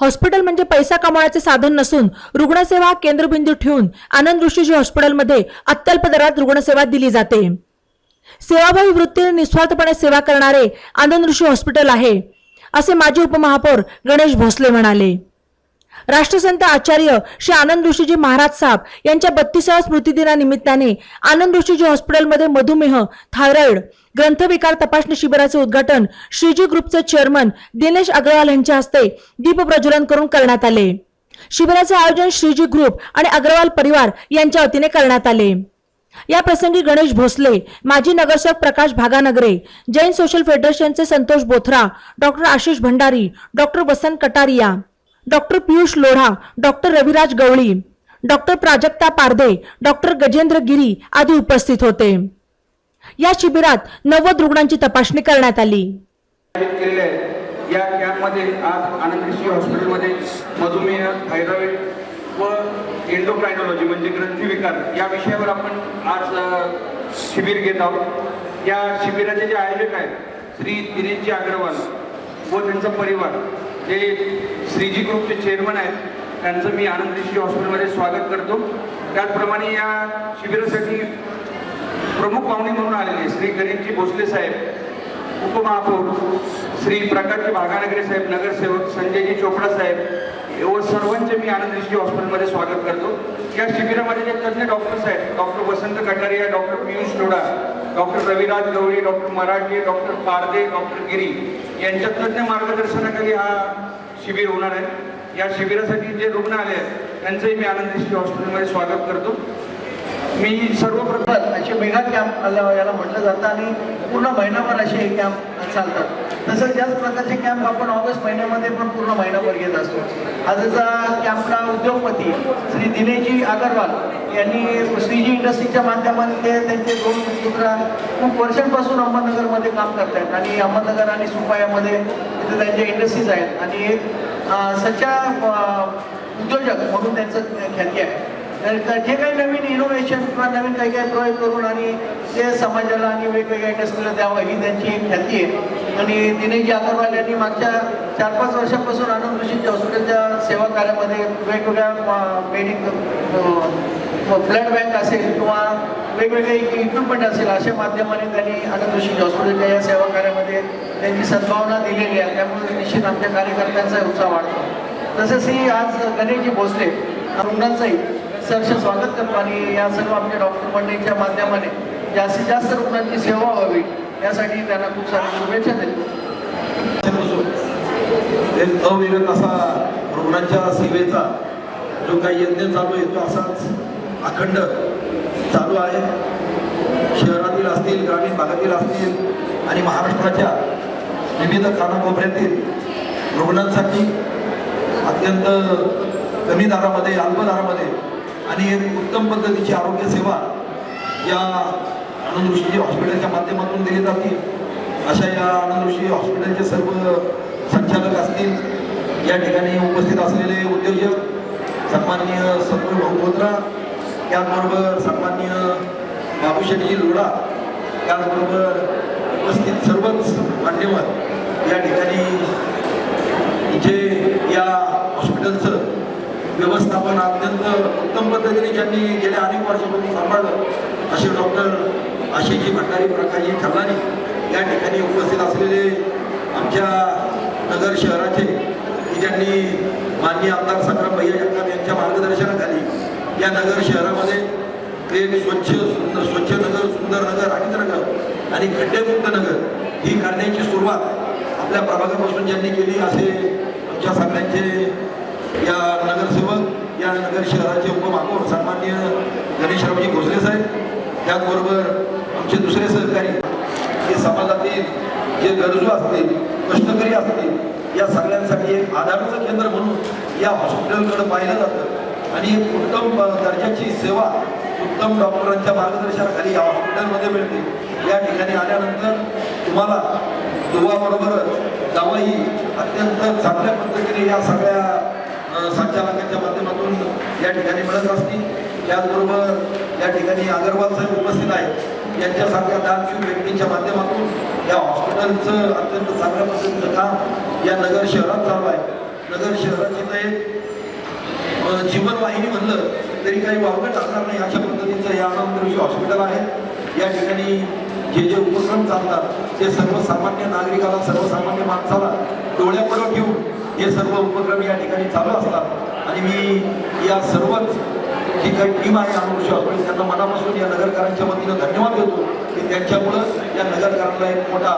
Hospital म्हणजे पैसा कमवण्याचे साधन नसून रुग्णसेवा केंद्रबिंदू ठेवून आनंद ऋषीजी हॉस्पिटलमध्ये अत्यल्प दरात रुग्णसेवा दिली जाते. सेवाभावी वृत्तीने निस्वार्थपणे सेवा करणारे आनंद ऋषी हॉस्पिटल आहे असे माजी उपमहापौर गणेश भोसले म्हणाले. राष्ट्रसंत आचार्य श्री आनंद ऋषीजी महाराज साहेब यांच्या बत्तीसाव्या स्मृतिदिनानिमित्ताने आनंद ऋषीजी हॉस्पिटलमध्ये मधुमेह थायरॉइड ग्रंथविकार तपासणी शिबिराचे उद्घाटन श्रीजी ग्रुपचे चेअरमन दिनेश अग्रवाल यांच्या हस्ते दीप प्रज्वलन करून करण्यात आले. शिबिराचे आयोजन श्रीजी ग्रुप आणि अग्रवाल परिवार यांच्या वतीने करण्यात आले. या प्रसंगी गणेश भोसले माजी नगरसेवक Prakash Bhaganagare Jain social फेडरेशनचे Santosh Bothra doctor Ashish Bhandari doctor Vasant Kataria doctor Piyush Lodha doctor Raviraj Gawali doctor Prajakta Parde doctor Gajendra Giri आदी उपस्थित होते. या शिबिरात नव्वद रुग्णांची तपासणी करण्यात आली. या कॅम्पमध्ये आज आनंद ऋषी हॉस्पिटलमध्ये मधुमेह थायरॉइड व एंडोक्रायनॉलॉजी म्हणजे ग्रंथीविकार या विषयावर आपण आज शिबिर घेत आहोत. या शिबिराचे जे आयोजक आहेत श्री दिनेशजी अग्रवाल व त्यांचा परिवार जे श्रीजी ग्रुपचे चेअरमन आहेत त्यांचं मी आनंद ऋषी हॉस्पिटलमध्ये स्वागत करतो. त्याचप्रमाणे या शिबिरासाठी प्रमुख पाहुणे म्हणून आलेले श्री गणेशजी भोसले साहेब उपमहापौर श्री प्रकाशजी भागानगरे साहेब नगरसेवक संजयजी चोपडा साहेब व सर्वांचे मी आनंद ऋषी हॉस्पिटलमध्ये स्वागत करतो. या शिबिरामध्ये जे तज्ज्ञ डॉक्टर्स आहेत doctor Vasant Kataria doctor Piyush Lodha doctor Raviraj Gawali doctor Marathe doctor Parde doctor Giri यांच्या तज्ज्ञ मार्गदर्शनाखाली हा शिबिर होणार आहे. या शिबिरासाठी जे रुग्ण आले आहेत त्यांचंही मी आनंद हॉस्पिटलमध्ये स्वागत करतो. मी सर्वप्रथम असे मेगा कॅम्प याला म्हटलं जातं आणि पूर्ण महिनाभर असे हे कॅम्प चालतात. तसं त्याच प्रकारचे कॅम्प आपण ऑगस्ट महिन्यामध्ये पण पूर्ण महिनाभर घेत असतो. आजचा कॅम्पला उद्योगपती श्री दिनेशजी अगरवाल यांनी श्रीजी इंडस्ट्रीच्या माध्यमाने ते त्यांचे दोन पुत्र खूप वर्षांपासून अहमदनगरमध्ये काम करत आहेत आणि अहमदनगर आणि सुपायामध्ये तिथे त्यांच्या इंडस्ट्रीज आहेत. आणि एक सच्चा उद्योजक म्हणून त्यांचं ख्याती आहे. जे काही नवीन इनोव्हेशन किंवा नवीन काही काही प्रयोग करून आणि ते समाजाला आणि वेगवेगळ्या इंडस्ट्रीला द्यावं ही त्यांची एक ख्याती आहे. आणि दिनेशजी अगरवाल यांनी मागच्या चार पाच वर्षापासून आनंद ऋषीच्या हॉस्पिटलच्या सेवा कार्यामध्ये वेगवेगळ्या मेडिकल ब्लड बँक असेल किंवा वेगवेगळे इक्विपमेंट असेल अशा माध्यमाने त्यांनी आनंद ऋषी हॉस्पिटलच्या या सेवा कार्यामध्ये त्यांची सद्भावना दिलेली आहे. त्यामुळे निश्चित आमच्या कार्यकर्त्यांचा उत्साह वाढतो. तसेच ही आज गणेशजी भोसले रुग्णांचाही सहर्ष स्वागत करतो आणि या सर्व आमच्या डॉक्टर मंडळीच्या माध्यमाने जास्तीत जास्त रुग्णांची सेवा व्हावी यासाठी त्यांना खूप साऱ्या शुभेच्छा देतो अविरत असा रुग्णांच्या सेवेचा जो काही यज्ञ चालू आहे तो असाच अखंड चालू आहे. शहरातील असतील ग्रामीण भागातील असतील आणि महाराष्ट्राच्या विविध कानाकोपऱ्यातील रुग्णांसाठी अत्यंत कमी दरामध्ये अल्प दरामध्ये आणि एक उत्तम पद्धतीची आरोग्य सेवा या आनंद ऋषीजी हॉस्पिटलच्या माध्यमातून दिली जातील अशा या आनंद ऋषी हॉस्पिटलचे सर्व संचालक असतील या ठिकाणी उपस्थित असलेले उद्योजक सन्माननीय संतोष भाऊ त्याचबरोबर सन्माननीय बाबूशेठजी लोढा त्याचबरोबर उपस्थित सर्वच मान्यवर या ठिकाणी जे या हॉस्पिटलचं व्यवस्थापन अत्यंत उत्तम पद्धतीने ज्यांनी गेल्या अनेक वर्षापासून सांभाळलं असे डॉक्टर आशिषजी भंडारी प्रकाशजी खल्लानी या ठिकाणी उपस्थित असलेले आमच्या नगर शहराचे की ज्यांनी माननीय आमदार संग्राम भैया जगताप यांच्या मार्गदर्शनाखाली या नगर शहरामध्ये एक स्वच्छ सुंदर स्वच्छ नगर सुंदर नगर हरित नगर आणि खड्डेमुक्त नगर ही करण्याची सुरुवात आपल्या प्रभागापासून ज्यांनी केली असे आमच्या सगळ्यांचे या नगरसेवक या नगर शहराचे उपमहापौर सन्मान्य गणेशरावजी भोसले साहेब त्याचबरोबर आमचे दुसरे सहकारी हे समाजातील जे गरजू असतील कष्टकरी असतील या सगळ्यांसाठी एक आधारचं केंद्र म्हणून या हॉस्पिटलकडे पाहिलं जातं. आणि एक उत्तम दर्जाची सेवा उत्तम डॉक्टरांच्या मार्गदर्शनाखाली या हॉस्पिटलमध्ये मिळते. या ठिकाणी आल्यानंतर तुम्हाला दुवाबरोबरच दवाई अत्यंत चांगल्या पद्धतीने या सगळ्या संचालकांच्या माध्यमातून या ठिकाणी मिळत असतील. त्याचबरोबर या ठिकाणी अगरवाल साहेब उपस्थित आहेत. यांच्यासारख्या दानशूर व्यक्तींच्या माध्यमातून या हॉस्पिटलचं अत्यंत चांगल्या पद्धतीचं काम या नगर शहरात चालू आहे. नगर शहराची तर एक जीवनवाहिनी म्हणलं तरी काही वावगं टाकणार नाही अशा पद्धतीचं या नामदृशी हॉस्पिटल आहे. या ठिकाणी जे जे उपक्रम चालतात ते सर्वसामान्य नागरिकाला सर्वसामान्य माणसाला डोळ्यापुढं ठेवून हे सर्व उपक्रम या ठिकाणी चालू असतात. आणि मी या सर्वच जी काही टीम आहे आनंद आपण त्यांना मनापासून या नगरकरांच्या वतीनं धन्यवाद देतो की त्यांच्यामुळं या नगरकरांना एक मोठा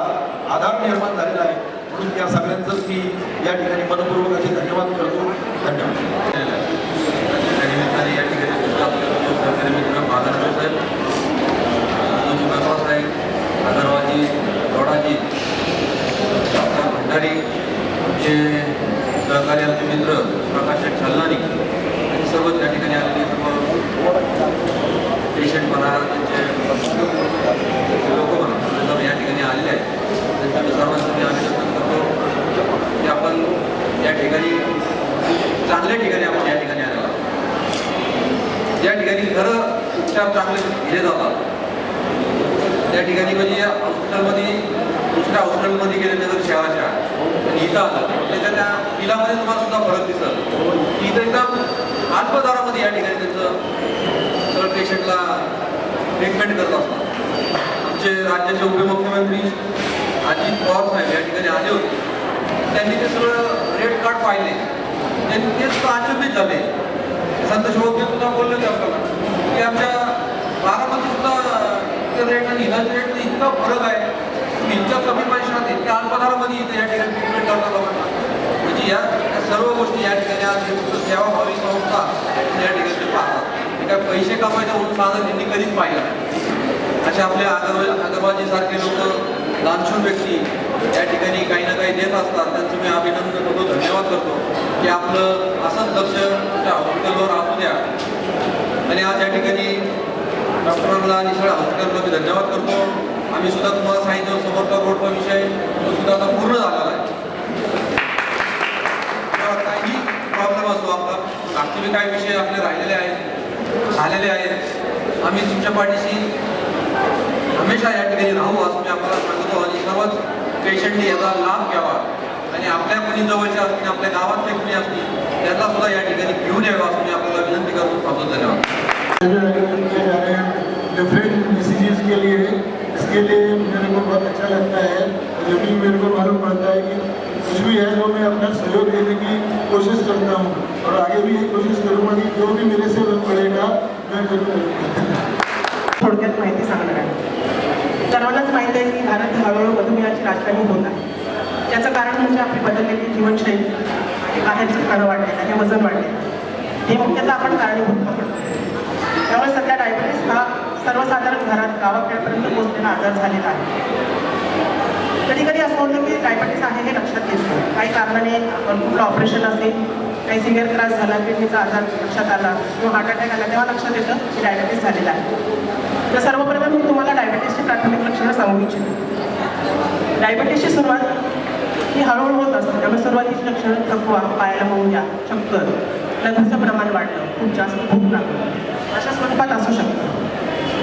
आधार निर्माण झालेला आहे. म्हणून त्या सगळ्यांचंच मी या ठिकाणी मनपूर्वक असे धन्यवाद करतो धन्यवाद त्यानिमित्ताने या ठिकाणी सुद्धा आपले दोन सहकारी मित्र बाजारराव साहेब मनोज काका साहेब अगरवाजी गौडाजी डॉक्टर भंडारी आमचे सहकारी आमचे मित्र प्रकाश शेठ छलनानी आणि सर्व त्या ठिकाणी आलेले सर्व पेशंट म्हणा त्यांचे लोक म्हणा सर्व या ठिकाणी आलेले आहेत त्यांचं मी सर्वांचं मी अभिनंदन करतो की आपण या ठिकाणी चांगल्या ठिकाणी आपण या ठिकाणी आलेलो आहोत. ज्या ठिकाणी खरं उपचार चांगले दिले जातात. त्या ठिकाणी म्हणजे या हॉस्पिटलमध्ये दुसऱ्या हॉस्पिटलमध्ये गेले नगर शहराच्या इथं आलं त्याच्या त्या बिलामध्ये तुम्हाला सुद्धा फरक दिसत. इथं एकदम अल्प दरामध्ये या ठिकाणी त्यांचं सगळं पेशंटला ट्रीटमेंट करत असतात. आमचे राज्याचे उपमुख्यमंत्री अजित पवार साहेब या ठिकाणी आले होते. त्यांनी ते सगळं रेड कार्ड पाहिले. त्यांनी ते सुद्धा अचंबित झाले. संत शिवोगे सुद्धा बोलले होते आपल्याला की आमच्या बारामती सुद्धा ते रेट आणि इलाज रेट इतका फरक आहे. इतक्या कमी पैशात इतक्या अल्पदारामध्ये इथे या ठिकाणी ट्रीटमेंट करता लोकांना. म्हणजे या सर्व गोष्टी या ठिकाणी आज सेवाभावी संस्था या ठिकाणी पाहतात. काय पैसे कमायचं म्हणून साधन त्यांनी कधीच पाहिलं नाही. असे आपल्या अगरवाल अगरवालजी सारखे लोक लहानशून व्यक्ती या ठिकाणी काही ना काही देत असतात. त्यांचं मी अभिनंदन करतो धन्यवाद करतो की आपलं असंच लक्ष त्या हॉस्पिटलवर असू द्या. आणि आज या ठिकाणी डॉक्टरांना आणि सगळ्या हॉस्पिटलला मी धन्यवाद करतो. आम्ही सुद्धा तुम्हाला सांगितलं समोरचा रोडचा विषय तो सुद्धा आता पूर्ण झालेला आहे. काही प्रॉब्लेम असो आपला. बाकी काही विषय आपले राहिलेले आहेत. झालेले आहेत. आम्ही तुमच्या पाठीशी हमेशा या ठिकाणी राहू असं मी आपल्याला सांगतो. आणि सर्वच पेशंटनी याचा लाभ घ्यावा. आणि आपल्या कुणी जवळच्या असतील आपल्या गावातल्या कुणी असतील त्यांना सुद्धा या ठिकाणी घेऊन यावं असं मी आपल्याला विनंती करतो. धन्यवाद. डिफरेंट डिसीजेज के लिए इसके लिए मेरे को बहुत अच्छा लगता है जो जब भी मेरे को मालूम पड़ता है कि कुछ भी है जो मैं अपना सहयोग देने की कोशिश करता हूँ। और आगे भी ये कोशिश करूँगा कि जो भी मेरे से बन पड़ेगा मैं जरूर करूँगा। थोडक्यात माहिती सांगणार आहे. सर्वांनाच माहिती आहे की भारत हळूहळू मधुमेहाची राजधानी होत आहे. त्याचं कारण म्हणजे आपली बदललेली जीवनशैली आणि बाहेरचं खाणं वाढलेलं आणि वजन वाढलेलं हे मुख्यतः आपण कारणीभूत पकडतो त्यामुळे सध्या डायबिटीस हा सर्वसाधारण घरात गावाखेड्यापर्यंत पोहोचलेला आजार झालेला आहे. कधी कधी असं होतं की डायबिटीस आहे हे लक्षात येत. नाही काही कारणाने आपण कुठलं ऑपरेशन असेल काही सिव्हिअर त्रास झाला किडनीचा आजार लक्षात आला किंवा हार्ट अटॅक आला तेव्हा लक्षात येतं की डायबिटीस झालेला आहे. तर सर्वप्रथम मी तुम्हाला डायबिटीसची प्राथमिक लक्षणं सांगू इच्छितो. डायबिटीसची सुरुवात ही हळूहळू होत असते. त्यामुळे सुरुवातीची लक्षणं थकवा पायाला मोंग्या चक्कर लघवीचं प्रमाण वाढलं. खूप जास्त खूप लागलं अशा स्वरूपात असू शकतं.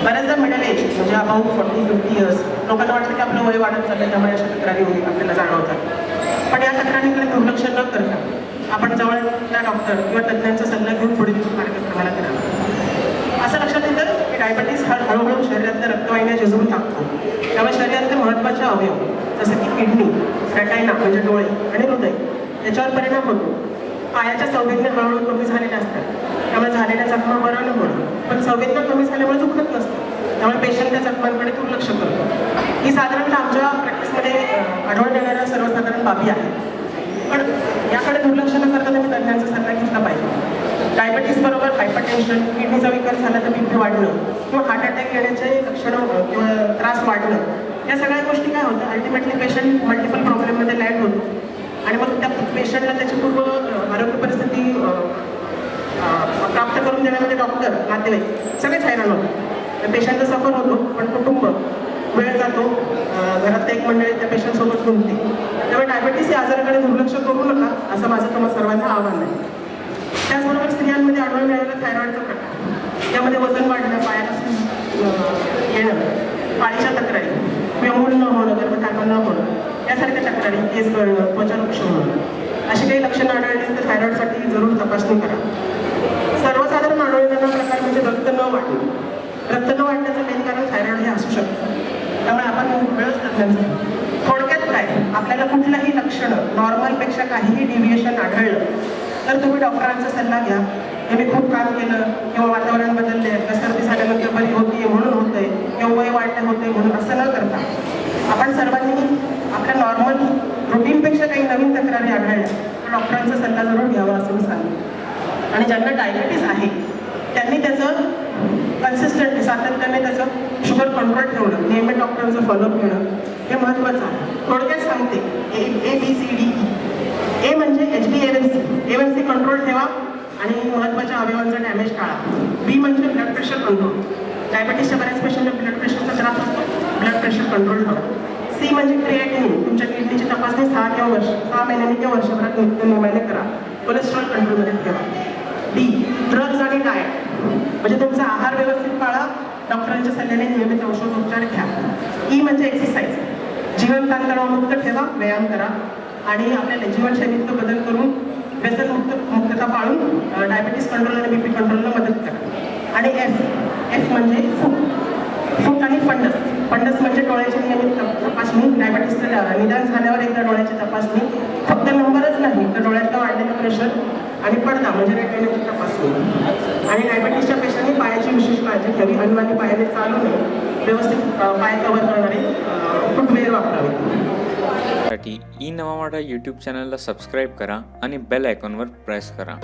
बऱ्याचदा मिडल एज म्हणजे अबाउट फोर्टी फिफ्टी इयर्स. लोकांना वाटतं की आपलं वय वाढत चाललं त्यामुळे अशा तक्रारी होईल आपल्याला जाणवतात. पण या तक्रारीकडे दुर्लक्ष न करता आपण जवळच्या डॉक्टर किंवा तज्ज्ञांचा सल्ला घेऊन पुढील मार्गक्रमण करावं. असं लक्षात येतं की डायबिटीस हा हळूहळू शरीरातल्या रक्तवाहिन्या झिजवून टाकतो. त्यामुळे शरीरातले महत्त्वाचे अवयव जसं की किडनी रटायना म्हणजे डोळे आणि हृदय याच्यावर परिणाम होतो. पायाच्या संवेदना हळूहळू कमी झालेल्या असतात. त्यामुळे झालेल्या जखमा बरं न पण संवेदना कमी झाल्यामुळे दुखत नसतं. त्यामुळे पेशंट त्या जखमांकडे दुर्लक्ष करतो. ही साधारणतः आमच्या प्रॅक्टिसमध्ये आढळून येणाऱ्या सर्वसाधारण बाबी आहेत. पण याकडे दुर्लक्ष न करता तुम्ही तज्ञांचा सल्ला घेतला पाहिजे. डायबिटीस बरोबर हायपरटेन्शन किडनीचा विकार झाला तर बीपी वाढणं किंवा हार्ट अटॅक येण्याचे लक्षणं किंवा त्रास वाढणं या सगळ्या गोष्टी काय होतात? अल्टिमेटली पेशंट मल्टिपल प्रॉब्लेममध्ये लँड होतो. आणि मग त्या पेशंटला त्याची पूर्व आरोग्य परिस्थिती प्राप्त करून देण्यामध्ये डॉक्टर नातेवाईक सगळेच हैराण होतात पेशंटचा सफर होतो पण कुटुंब वेळ जातो घरात एक मंडळी त्या पेशंटसोबत गुंतते त्यामुळे डायबेटीस या आजाराकडे दुर्लक्ष करू नका असं माझं तुम्हाला सर्वांना आव्हान आहे. त्याचबरोबर स्त्रियांमध्ये आढळून येणारा थायरॉईडचा प्रकार. यामध्ये वजन वाढणं पायाला येणं पाळीच्या तक्रारी. व्यमूळ न होणं गर्भधारण न होणं. यासारख्या तक्रारी केस गळणं त्वचा होणं अशी काही लक्षणं आढळली तर थायरॉइडसाठी जरूर तपासणी करा. सर्वसाधारण आढळलेला प्रकार म्हणजे रक्त न वाटणे रक्त न वाढण्याचं मेन कारण थायरॉइड हे असू शकतं. त्यामुळे आपण वेळच तज्ञांचं थोडक्यात काय? आपल्याला कुठलंही लक्षणं नॉर्मलपेक्षा काहीही डिव्हिएशन आढळलं तर तुम्ही डॉक्टरांचा सल्ला घ्या. हे मी खूप काम केलं किंवा वातावरण बदलले कसरती सर्दी झाल्यानंतर बरी होतीये म्हणून होतंय किंवा वय वाढले होते म्हणून असं न करता. आपण सर्वांनी आपल्या नॉर्मल रुटीनपेक्षा काही नवीन तक्रारी आढळल्या तर डॉक्टरांचा सल्ला जरूर घ्यावा असं मी सांगेन आणि ज्यांना डायबिटीस आहे त्यांनी त्याचं कन्सिस्टंटली सातत्याने त्याचं शुगर कंट्रोल ठेवणं नियमित डॉक्टरांचं फॉलोअप घेणं हे महत्त्वाचं आहे. थोडक्यात सांगते A A B C D E A म्हणजे H B N C N C control ठेवा आणि महत्त्वाच्या अवयवांचा डॅमेज टाळा. बी म्हणजे ब्लड प्रेशर कंट्रोल डायबिटीसच्या बऱ्याच पेशंटला ब्लड प्रेशरचा त्रास असतो. ब्लड प्रेशर कंट्रोल ठेवा. सी म्हणजे क्रिएटिनिन तुमच्या किडनीची तपासणी सहा किंवा वर्ष सहा महिन्यांनी किंवा वर्षभरात नित्य नियमाने करा. कोलेस्ट्रॉल कंट्रोलमध्ये ठेवा. डी ड्रग्ज आणि डायट म्हणजे तुमचा आहार व्यवस्थित पाळा डॉक्टरांच्या सल्ल्याने नियमित औषधोपचार घ्या. ई म्हणजे एक्सरसाइज जीवन ताणतणावमुक्त ठेवा व्यायाम करा आणि आपल्या जीवनशैलीत बदल करून व्यसनमुक्त मुक्तता पाळून डायबिटीस कंट्रोल आणि बीपी कंट्रोलला मदत करा. आणि एफ एफ म्हणजे फूट फूट आणि फंडस फंडस म्हणजे डोळ्याची नियमित तपासणी. डायबिटीसचं निदान झाल्यावर एकदा डोळ्याची तपासणी. फक्त नंबरच नाही तर डोळ्यातलं वाढलेलं प्रेशर आणि पडदा म्हणजे रेटिनाची तपासणी. आणि डायबिटीसच्या पेशंटने पायाची विशेष काळजी घ्यावी अनवानी पायाने चालू नये व्यवस्थित पाय कव्हर करणारे फुटवेअर वापरावे. साठी ई नवा मराठा यूट्यूब चॅनलला सबस्क्राईब करा आणि बेल आयकॉनवर प्रेस करा.